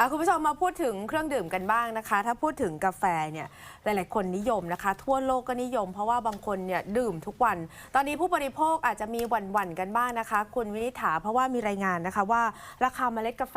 อะคุณผู้ชมมาพูดถึงเครื่องดื่มกันบ้างนะคะ ถ้าพูดถึงกาแฟเนี่ยหลาย ๆ คนนิยมนะคะ ทั่วโลกก็นิยม เพราะว่าบางคนเนี่ยดื่มทุกวัน ตอนนี้ผู้บริโภคอาจจะมีหวั่น ๆ กันบ้างนะคะ คุณวินิษฐาเพราะว่ามีรายงานนะคะว่า ราคาเมล็ดกาแฟ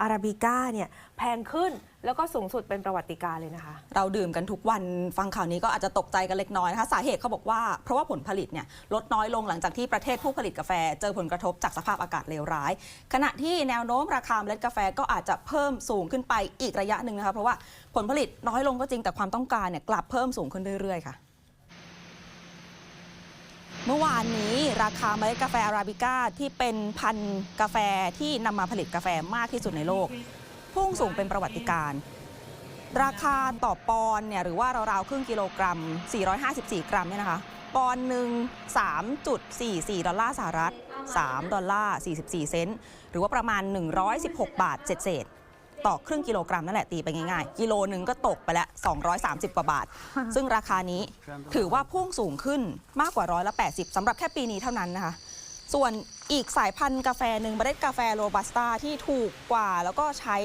อาราบิก้าเนี่ยแพงขึ้นแล้วก็สูงสุดเป็นประวัติการ์เลยนะคะ เราดื่มกันทุกวันฟังข่าวนี้ก็อาจจะตกใจกันเล็กน้อยนะคะสาเหตุเขาบอกว่าเพราะว่าผลผลิตเนี่ยลดน้อยลงหลังจากที่ประเทศผู้ผลิตกาแฟ เจอผลกระทบจากสภาพอากาศเลวร้าย ขณะที่แนวโน้มราคาเมล็ดกาแฟก็อาจจะเพิ่มสูงขึ้นไปอีกระยะหนึ่งนะคะเพราะว่าผลผลิตน้อยลงก็จริงแต่ความต้องการเนี่ยกลับเพิ่มสูงขึ้นเรื่อยๆค่ะเมื่อวานนี้ราคาเมล็ดกาแฟอาราบิก้าที่เป็นพันธุ์กาแฟที่นำมาผลิตกาแฟมากที่สุดในโลก พุ่งสูงเป็นประวัติการณ์ราคาต่อปอนด์เนี่ยหรือว่าราวๆครึ่งกิโลกรัม 454 กรัมเนี่ยนะคะ ปอนด์หนึ่ง3.44 ดอลลาร์สหรัฐ 3 ดอลลาร์ 44 เซนต์ หรือว่าประมาณ 116 บาทเศษๆต่อครึ่งกิโลกรัมนั่นแหละตีไปง่ายๆ กิโลหนึ่งก็ตกไปแล้ว230 กว่าบาท ซึ่งราคานี้ถือว่าพุ่งสูงขึ้นมากกว่าร้อยละ 80สำหรับแค่ปีนี้เท่านั้นนะคะ ส่วนอีกสายพันธุ์กาแฟหนึ่งเมล็ดกาแฟโรบัสต้าที่ถูกกว่า แล้วก็ใช้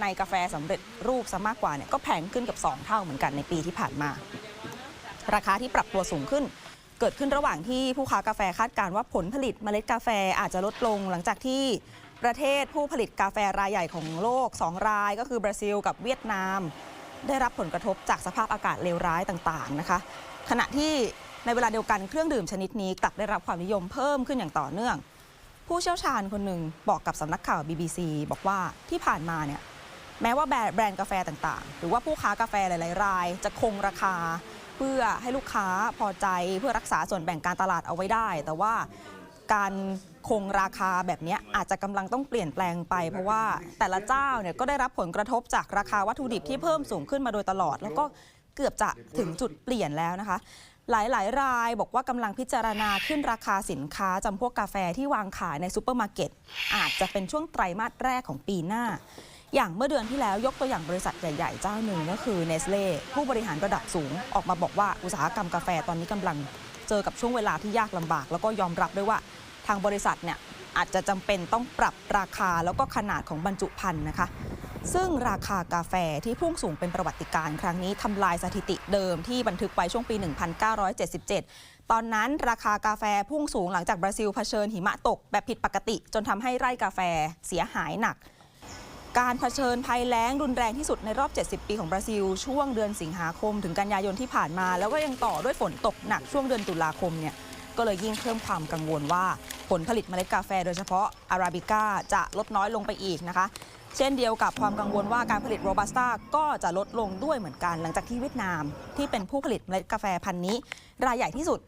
ในกาแฟสำเร็จรูปซะมากกว่าเนี่ยก็แพงขึ้นกับ 2 เท่าเหมือนกันในปีที่ผ่านมา ราคาที่ปรับตัวสูงขึ้น เกิดขึ้นระหว่างที่ผู้ค้ากาแฟคาดการณ์ว่าผลผลิตเมล็ดกาแฟอาจจะลดลงหลังจากที่ประเทศผู้ผลิตกาแฟรายใหญ่ของโลก 2 รายก็คือบราซิล กับเวียดนาม ได้รับผลกระทบจากสภาพอากาศเลวร้ายต่างๆนะคะ ขณะที่ ในเวลาเดียวกันเครื่องดื่มชนิดนี้กลับได้รับความนิยมเพิ่มขึ้นอย่างต่อเนื่อง ผู้เชี่ยวชาญคนหนึ่งบอกกับสำนักข่าว BBC บอกว่าที่ผ่านมาเนี่ยแม้ว่าแบรนด์กาแฟต่างๆ หรือว่าผู้ค้ากาแฟหลายๆ ราย จะคงราคา เพื่อให้ลูกค้าพอใจเพื่อรักษาส่วนแบ่งการตลาดเอาไว้ได้ แต่ว่าการคงราคาแบบนี้อาจจะกำลังต้องเปลี่ยนแปลงไป เพราะว่าแต่ละเจ้าเนี่ยก็ได้รับผลกระทบจากราคาวัตถุดิบที่เพิ่มสูงขึ้นมาโดยตลอด แล้วก็เกือบจะถึงจุดเปลี่ยนแล้วนะคะ หลายๆ รายบอกว่ากำลังพิจารณาขึ้นราคาสินค้าจำพวกกาแฟที่วางขายในซูเปอร์มาร์เก็ตอาจจะเป็นช่วงไตรมาสแรกของปีหน้า อย่างเมื่อเดือนที่แล้วยกตัวอย่างบริษัทใหญ่ ๆ เจ้าหนึ่งก็คือเนสเล่ผู้บริหารระดับสูงออกมาบอกว่าอุตสาหกรรมกาแฟตอนนี้กำลังเจอกับช่วงเวลาที่ยากลำบาก แล้วก็ยอมรับด้วยว่าทางบริษัทเนี่ยอาจจะจำเป็นต้องปรับราคาแล้วก็ขนาดของบรรจุภัณฑ์นะคะ ซึ่งราคากาแฟที่พุ่งสูงเป็นประวัติการณ์ครั้งนี้ทำลายสถิติเดิมที่บันทึกไว้ช่วงปี 1977 ตอนนั้นราคากาแฟพุ่งสูงหลังจากบราซิลเผชิญหิมะตกแบบผิดปกติ จนทำให้ไร่กาแฟเสียหายหนัก การเผชิญภัยแล้งรุนแรงที่สุดในรอบ 70 ปีของบราซิล ช่วงเดือนสิงหาคม ถึงกันยายนที่ผ่านมา แล้วก็ยังต่อด้วยฝนตกหนักช่วงเดือนตุลาคมเนี่ยก็เลยยิ่งเพิ่มความกังวลว่าผลผลิตเมล็ดกาแฟโดยเฉพาะอาราบิก้าจะลดน้อยลงไปอีกนะคะ เช่นเดียวกับความกังวลว่าการผลิตโรบัสต้าก็จะลดลงด้วยเหมือนกัน หลังจากที่เวียดนามที่เป็นผู้ผลิตเมล็ดกาแฟพันธุ์นี้ รายใหญ่ที่สุด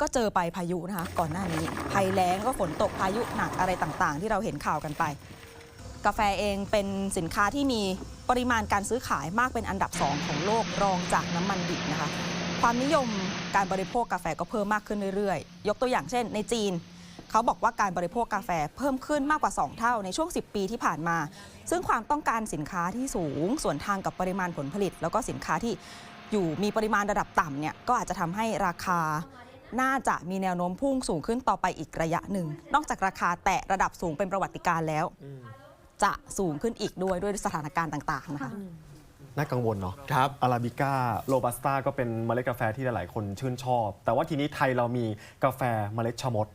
ก็เจอไปพายุนะคะ ก่อนหน้านี้ภัยแล้งก็ฝนตกพายุหนักอะไรต่างๆ ที่เราเห็นข่าวกันไป กาแฟเองเป็นสินค้าที่มีปริมาณการซื้อขายมากเป็นอันดับ 2 ของโลกรองจากน้ำมันดิบนะคะ ความนิยมการบริโภคกาแฟก็เพิ่มมากขึ้นเรื่อยๆ ยกตัวอย่างเช่น ในจีน เขาบอกว่าการบริโภคกาแฟเพิ่มขึ้นมากกว่า 2 เท่าในช่วง 10 ปีที่ผ่านมา ซึ่งความต้องการสินค้าที่สูง ส่วนทางกับปริมาณผลผลิต แล้วก็สินค้าที่อยู่มีปริมาณระดับต่ำเนี่ยก็อาจจะทำให้ราคาน่าจะมีแนวโน้มพุ่งสูงขึ้นต่อไปอีกระยะหนึ่ง นอกจากราคาแตะระดับสูงเป็นประวัติการณ์แล้ว จะสูงขึ้นอีกด้วยด้วยสถานการณ์ต่าง ๆ นะคะ น่ากังวลเนาะครับอาราบิก้าโรบัสต้าก็เป็นเมล็ดกาแฟที่หลายๆ คนชื่นชอบ แต่ว่าทีนี้ไทยเรามีกาแฟเมล็ดชะมด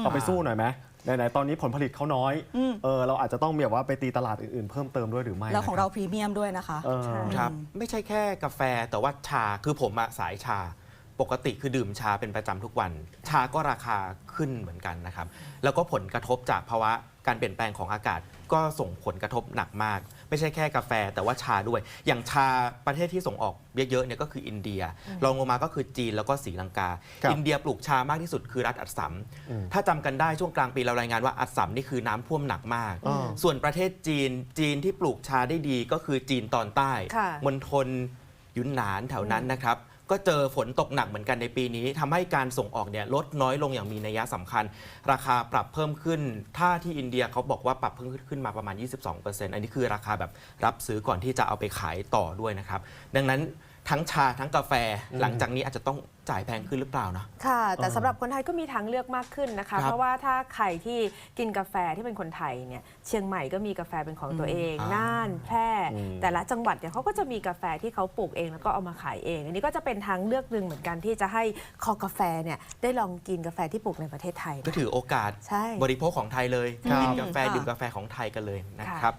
เอาไปสู้หน่อยไหมไหนๆตอนนี้ผลผลิตเขาน้อยอืมเออเราอาจจะต้องแบบว่าไปตีตลาดอื่นๆเพิ่มเติมด้วยหรือไม่แล้วของเรานะคพรีเมียมด้วยนะคะเออครับไม่ใช่แค่กาแฟแต่ว่าชาคือผมอะสายชา ปกติคือดื่มชาเป็นประจำทุกวัน ชาก็ราคาขึ้นเหมือนกันนะครับ แล้วก็ผลกระทบจากภาวะการเปลี่ยนแปลงของอากาศ ก็ส่งผลกระทบหนักมาก ไม่ใช่แค่กาแฟแต่ว่าชาด้วย อย่างชาประเทศที่ส่งออกเยอะๆเนี่ยก็คืออินเดียรองลงมาก็คือจีนแล้วก็ศรีลังกา ครับอินเดียปลูกชามากที่สุดคือรัฐอัสสัมอืมถ้าจำกันได้ช่วงกลางปีเรารายงานว่าอัสสัมนี่คือน้ำท่วมหนักมาก อ่า ส่วนประเทศจีนจีนที่ปลูกชาได้ดีก็คือจีนตอนใต้ค่ะ มณฑลยุนหนานแถวนั้นนะครับ ก็เจอฝนตกหนักเหมือนกันในปีนี้ทำให้การส่งออกเนี่ยลดน้อยลงอย่างมีนัยสำคัญ ราคาปรับเพิ่มขึ้น ถ้าที่อินเดียเขาบอกว่าปรับเพิ่มขึ้นมาประมาณ 22%อันนี้คือราคาแบบรับซื้อก่อนที่จะเอาไปขายต่อด้วยนะครับ ดังนั้น ทั้งชาทั้งกาแฟ หลังจากนี้อาจจะต้องจ่ายแพงขึ้นหรือเปล่านะค่ะ แต่เออสำหรับคนไทยก็มีทางเลือกมากขึ้นนะคะครับเพราะว่าถ้าใครที่กินกาแฟที่เป็นคนไทยเนี่ยเชียงใหม่ก็มีกาแฟเป็นของตัวเองอ่าน่านแพร่อืมแต่ละจังหวัดเนี่ยเขาก็จะมีกาแฟที่เขาปลูกเองแล้วก็เอามาขายเอง อันนี้ก็จะเป็นทางเลือกหนึ่งเหมือนกันที่จะให้คอกาแฟเนี่ยได้ลองกินกาแฟที่ปลูกในประเทศไทย ก็นะถือโอกาสใช่บริโภคของไทยเลยครับกินกาแฟค่ะดื่มกาแฟของไทยกันเลยนะครับ